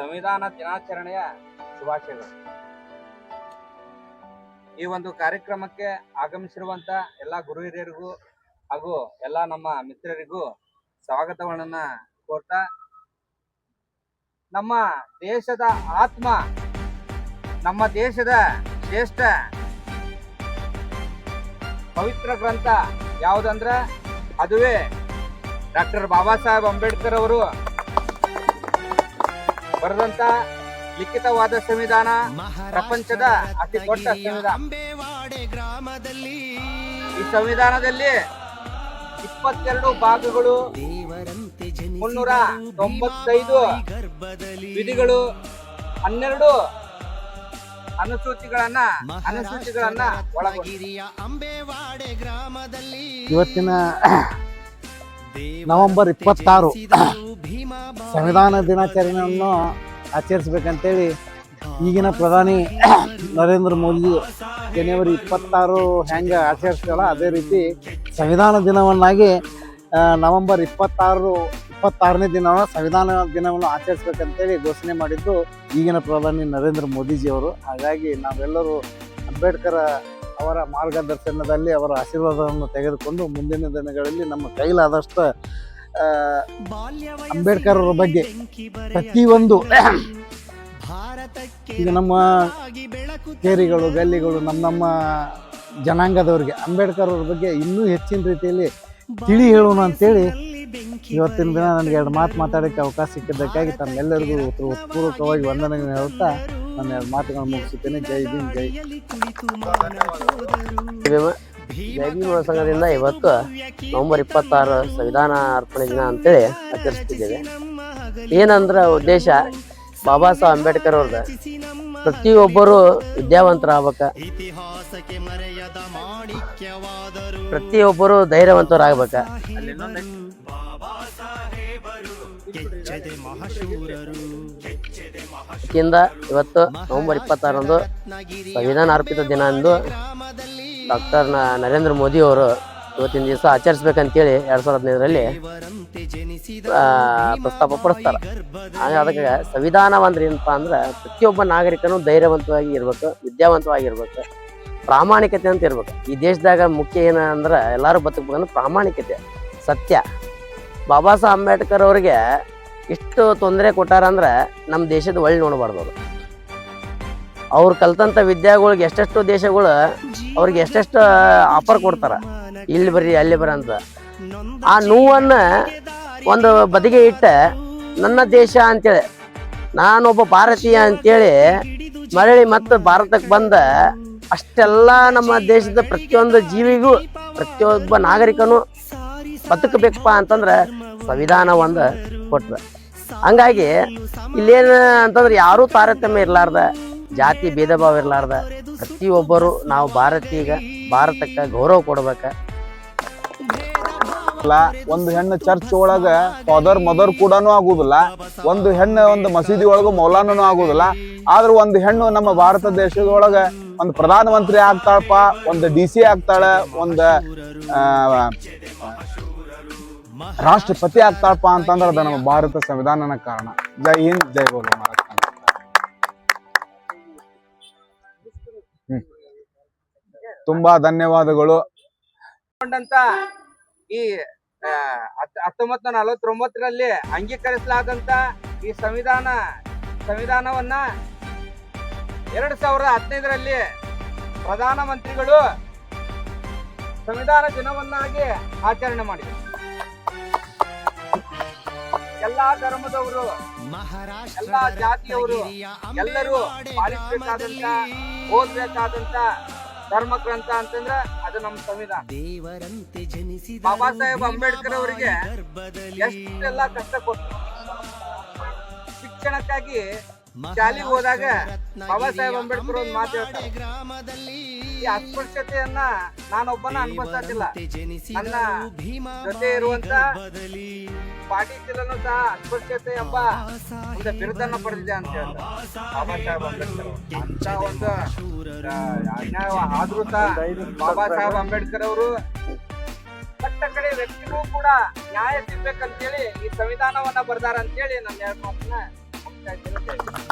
ಸಂವಿಧಾನ ದಿನಾಚರಣೆಯ ಶುಭಾಶಯಗಳು. ಈ ಒಂದು ಕಾರ್ಯಕ್ರಮಕ್ಕೆ ಆಗಮಿಸಿರುವಂತ ಎಲ್ಲಾ ಗುರು ಹಿರಿಯರಿಗೂ ಹಾಗೂ ಎಲ್ಲಾ ನಮ್ಮ ಮಿತ್ರರಿಗೂ ಸ್ವಾಗತವನ್ನ ಕೋರ್ತಾ ನಮ್ಮ ದೇಶದ ಆತ್ಮ, ನಮ್ಮ ದೇಶದ ಶ್ರೇಷ್ಠ ಪವಿತ್ರ ಗ್ರಂಥ ಯಾವುದಂದ್ರ, ಅದುವೇ ಡಾಕ್ಟರ್ ಬಾಬಾ ಸಾಹೇಬ್ ಅಂಬೇಡ್ಕರ್ ಅವರು ಬರೆದಂತ ಲಿಖಿತವಾದ ಸಂವಿಧಾನ ಪ್ರಪಂಚದ ಅತಿ ದೊಡ್ಡ ಸಂವಿಧಾನ. ಅಂಬೇವಾಡೆ ಗ್ರಾಮದಲ್ಲಿ ಈ ಸಂವಿಧಾನದಲ್ಲಿ ಇಪ್ಪತ್ತೆರಡು ಭಾಗಗಳು ಮುನ್ನೂರ ತೊಂಬತ್ತೈದು ಗರ್ಭದಲ್ಲಿ ವಿಧಿಗಳು ಹನ್ನೆರಡು ಅನುಸೂಚಿಗಳನ್ನ ಅನುಸೂಚಿಗಳನ್ನ ಒಳಗಿರಿಯ ಗಿರಿಯ ಅಂಬೇವಾಡೆ ಗ್ರಾಮದಲ್ಲಿ ಇವತ್ತಿನ ನವೆಂಬರ್ ಇಪ್ಪತ್ತಾರು ಸಂವಿಧಾನ ದಿನಾಚರಣೆಯನ್ನು ಆಚರಿಸ್ಬೇಕಂತೇಳಿ ಈಗಿನ ಪ್ರಧಾನಿ ನರೇಂದ್ರ ಮೋದಿ ಜನವರಿ ಇಪ್ಪತ್ತಾರು ಹೆಂಗೆ ಆಚರಿಸ್ತಾಳ ಅದೇ ರೀತಿ ಸಂವಿಧಾನ ದಿನವನ್ನಾಗಿ ನವೆಂಬರ್ ಇಪ್ಪತ್ತಾರು, ಇಪ್ಪತ್ತಾರನೇ ದಿನವನ್ನು ಸಂವಿಧಾನ ದಿನವನ್ನು ಆಚರಿಸ್ಬೇಕಂತೇಳಿ ಘೋಷಣೆ ಮಾಡಿದ್ದು ಈಗಿನ ಪ್ರಧಾನಿ ನರೇಂದ್ರ ಮೋದಿಜಿಯವರು. ಹಾಗಾಗಿ ನಾವೆಲ್ಲರೂ ಅಂಬೇಡ್ಕರ್ ಅವರ ಮಾರ್ಗದರ್ಶನದಲ್ಲಿ ಅವರ ಆಶೀರ್ವಾದವನ್ನು ತೆಗೆದುಕೊಂಡು ಮುಂದಿನ ದಿನಗಳಲ್ಲಿ ನಮ್ಮ ಕೈಲಾದಷ್ಟು ಅಂಬೇಡ್ಕರ್ ಅವರ ಬಗ್ಗೆ ಪ್ರತಿಯೊಂದು ಈಗ ನಮ್ಮ ಕೇರಿಗಳು ಗಲ್ಲಿಗಳು, ನಮ್ಮ ನಮ್ಮ ಜನಾಂಗದವರಿಗೆ ಅಂಬೇಡ್ಕರ್ ಅವ್ರ ಬಗ್ಗೆ ಇನ್ನೂ ಹೆಚ್ಚಿನ ರೀತಿಯಲ್ಲಿ ತಿಳಿ ಹೇಳೋಣ ಅಂತೇಳಿ ಇವತ್ತಿನ ದಿನ ನನಗೆ ಎರಡು ಮಾತು ಮಾತಾಡೋಕ್ಕೆ ಅವಕಾಶ ಸಿಕ್ಕಿದ್ದಕ್ಕಾಗಿ ತಮ್ಮೆಲ್ಲರಿಗೂ ಉತ್ಪೂರ್ವಕವಾಗಿ ವಂದನೆಗಳನ್ನು ಹೇಳುತ್ತಾ ನನ್ನ ಎರಡು ಮಾತುಗಳನ್ನು ಮುಗಿಸುತ್ತೇನೆ. ಜೈ ಭೀಮ್ ಜೈ ಜೈವಿಕ ಸಂಘದಿಂದ ಇವತ್ತು ನವೆಂಬರ್ ಇಪ್ಪತ್ತಾರು ಸಂವಿಧಾನ ಅರ್ಪಣೆ ದಿನ ಅಂತೇಳಿ ಆಚರಿಸ್ತಿದ್ದೇವೆ. ಏನಂದ್ರೆ ಉದ್ದೇಶ ಬಾಬಾ ಸಾಹೇಬ್ ಅಂಬೇಡ್ಕರ್ ಅವ್ರದ ಪ್ರತಿಯೊಬ್ಬರು ವಿದ್ಯಾವಂತರಾಗಬೇಕ. ಇತಿಹಾಸಕ್ಕೆ ಮರೆಯದ ಮಾಣಿಕ್ಯವಾದರು. ಪ್ರತಿಯೊಬ್ಬರು ಧೈರ್ಯವಂತರಾಗ್ಬೇಕ. ಇದಕ್ಕಿಂತ ಇವತ್ತು ನವೆಂಬರ್ ಇಪ್ಪತ್ತಾರಂದು ಸಂವಿಧಾನ ಅರ್ಪಿತ ದಿನ ಎಂದು ಡಾಕ್ಟರ್ ನರೇಂದ್ರ ಮೋದಿ ಅವರು ಇವತ್ತಿನ ದಿವಸ ಆಚರಿಸ್ಬೇಕಂತೇಳಿ ಎರಡ್ ಸಾವಿರದ ಹದಿನೈದರಲ್ಲಿ ಪ್ರಸ್ತಾಪ ಪಡಿಸ್ತಾರ ಅದಕ್ಕೆ ಸಂವಿಧಾನ ಅಂದ್ರೆ ಏನಪ್ಪಾ ಅಂದ್ರೆ ಪ್ರತಿಯೊಬ್ಬ ನಾಗರಿಕನು ಧೈರ್ಯವಂತವಾಗಿ ಇರ್ಬೇಕು ವಿದ್ಯಾವಂತವಾಗಿರ್ಬೇಕು ಪ್ರಾಮಾಣಿಕತೆ ಅಂತ ಇರ್ಬೇಕು. ಈ ದೇಶದಾಗ ಮುಖ್ಯ ಏನಂದ್ರೆ ಎಲ್ಲರೂ ಎಲ್ಲಾರು ಬದುಕಬೇಕಂದ್ರೆ ಪ್ರಾಮಾಣಿಕತೆ ಸತ್ಯ. ಬಾಬಾ ಸಾಹೇಬ್ ಅಂಬೇಡ್ಕರ್ ಅವ್ರಿಗೆ ಇಷ್ಟು ತೊಂದರೆ ಕೊಟ್ಟಾರ ಅಂದ್ರೆ ನಮ್ಮ ದೇಶದ ಒಳ್ಳೆ ನೋಡಬಾರ್ದು ಅವರು. ಅವ್ರು ಕಲ್ತಂತ ವಿದ್ಯಾಗಳಿಗೆ ಎಷ್ಟೆಷ್ಟು ದೇಶಗಳು ಅವ್ರಿಗೆ ಎಷ್ಟೆಷ್ಟು ಆಫರ್ ಕೊಡ್ತಾರ. ಇಲ್ಲಿ ಬರ್ರಿ, ಅಲ್ಲಿ ಬರ್ರಿ ಅಂತ. ಆ ನೋವನ್ನ ಒಂದು ಬದಿಗೆ ಇಟ್ಟ ನನ್ನ ದೇಶ ಅಂತೇಳಿ, ನಾನೊಬ್ಬ ಭಾರತೀಯ ಅಂತೇಳಿ ಮರಳಿ ಮತ್ತೆ ಭಾರತಕ್ಕೆ ಬಂದ ಅಷ್ಟೆಲ್ಲ ನಮ್ಮ ದೇಶದ ಪ್ರತಿಯೊಂದು ಜೀವಿಗೂ, ಪ್ರತಿಯೊಬ್ಬ ನಾಗರಿಕನು ಬದುಕಬೇಕಪ್ಪ ಅಂತಂದ್ರೆ ಸಂವಿಧಾನ ಒಂದು ಕೊಟ್ರ. ಹಂಗಾಗಿ ಇಲ್ಲೇನು ಅಂತಂದ್ರೆ ಯಾರೂ ತಾರತಮ್ಯ ಇರ್ಲಾರ್ದ, ಜಾತಿ ಭೇದ ಭಾವ ಇರ್ಲಾರ್ದ, ಪ್ರತಿಯೊಬ್ಬರು ನಾವು ಭಾರತೀಗ, ಭಾರತಕ್ಕೆ ಗೌರವ ಕೊಡ್ಬೇಕ. ಒಂದು ಹೆಣ್ಣು ಚರ್ಚ್ ಒಳಗ ಫಾದರ್, ಮದರ್ ಕೂಡನೂ ಆಗುದಿಲ್ಲ. ಒಂದು ಹೆಣ್ಣು ಒಂದು ಮಸೀದಿ ಒಳಗ ಮೌಲಾನೂ ಆಗುದಿಲ್ಲ. ಆದ್ರೆ ಒಂದು ಹೆಣ್ಣು ನಮ್ಮ ಭಾರತ ದೇಶದೊಳಗ ಒಂದು ಪ್ರಧಾನಮಂತ್ರಿ ಆಗ್ತಾಳಪ್ಪ, ಒಂದು ಡಿ ಸಿ ಆಗ್ತಾಳೆ, ಒಂದು ರಾಷ್ಟ್ರಪತಿ ಆಗ್ತಾಳಪ್ಪ ಅಂತಂದ್ರೆ ಅದು ನಮ್ಮ ಭಾರತ ಸಂವಿಧಾನನ ಕಾರಣ. ಜೈ ಹಿಂದ್ ಜೈ ಗೋಲು ಮಹಾರಾಷ್ಟ್ರ ತುಂಬಾ ಧನ್ಯವಾದಗಳು. ಈ ಆ, ಹತ್- ನಲವತ್ತೊಂಬತ್ತರಲ್ಲಿ ಅಂಗೀಕರಿಸಲಾದಂತ ಈ ಸಂವಿಧಾನ ಸಂವಿಧಾನವನ್ನ ಎರಡ್ ಸಾವಿರದ ಹದಿನೈದರಲ್ಲಿ ಪ್ರಧಾನಮಂತ್ರಿಗಳು ಸಂವಿಧಾನ ದಿನವನ್ನಾಗಿ ಆಚರಣೆ ಮಾಡಿದರು. ಎಲ್ಲಾ ಧರ್ಮದವರು ಎಲ್ಲಾ ಜಾತಿಯವರು ಎಲ್ಲರೂ ಪಾಲಿಸಬೇಕಾದಂತ ಓದ್ಬೇಕಾದಂತ ಧರ್ಮ ಗ್ರಂಥ ಅಂತಂದ್ರೆ ಅದು ನಮ್ಮ ಸಂವಿಧಾನ. ದೇವರಂತೆ ಜನಿಸಿ ಬಾಬಾ ಸಾಹೇಬ್ ಅಂಬೇಡ್ಕರ್ ಅವರಿಗೆ ಎಷ್ಟೆಲ್ಲ ಕಷ್ಟ ಕೊಟ್ಟರು ಶಿಕ್ಷಣಕ್ಕಾಗಿ ಶಾಲೆಗೆ ಹೋದಾಗ ಬಾಬಾ ಸಾಹೇಬ್ ಅಂಬೇಡ್ಕರ್ ಒಂದು ಮಾತು ಹೇಳ್ತಾರೆ. ಗ್ರಾಮದಲ್ಲಿ ಈ ಅಸ್ಪೃಶ್ಯತೆಯನ್ನ ನಾನೊಬ್ಬನ ಅನುಭವಿಸೋದಿಲ್ಲ. ನನ್ನ ಜೊತೆ ಇರುವಂತ ಪಾಟೀಲನು ಸಹ ಅಸ್ಪೃಶ್ಯತೆ ಎಂಬ ಒಂದು ಬಿರುದನ್ನ ಪಡೆದಿದೆ ಅಂತ ಹೇಳ್ತಾರೆ. ಬಾಬಾ ಸಾಹೇಬ್ ಅಂಬೇಡ್ಕರ್ ಅವರು. ಅಂತ ಒಂದು ಅನ್ಯಾಯ ಆದ್ರೂ ಸಹ ಬಾಬಾ ಸಾಹೇಬ್ ಅಂಬೇಡ್ಕರ್ ಅವರು ಕಟ್ಟ ಕಡೆ ವ್ಯಕ್ತಿಗೂ ಕೂಡ ನ್ಯಾಯ ಸಿಗ್ಬೇಕಂತೇಳಿ ಈ ಸಂವಿಧಾನವನ್ನ ಬರ್ದಾರ ಅಂತೇಳಿ ನನ್ನ ಎರಡು ಮಾತನ್ನ ಇಷ್ಟ ಆಯ್ತು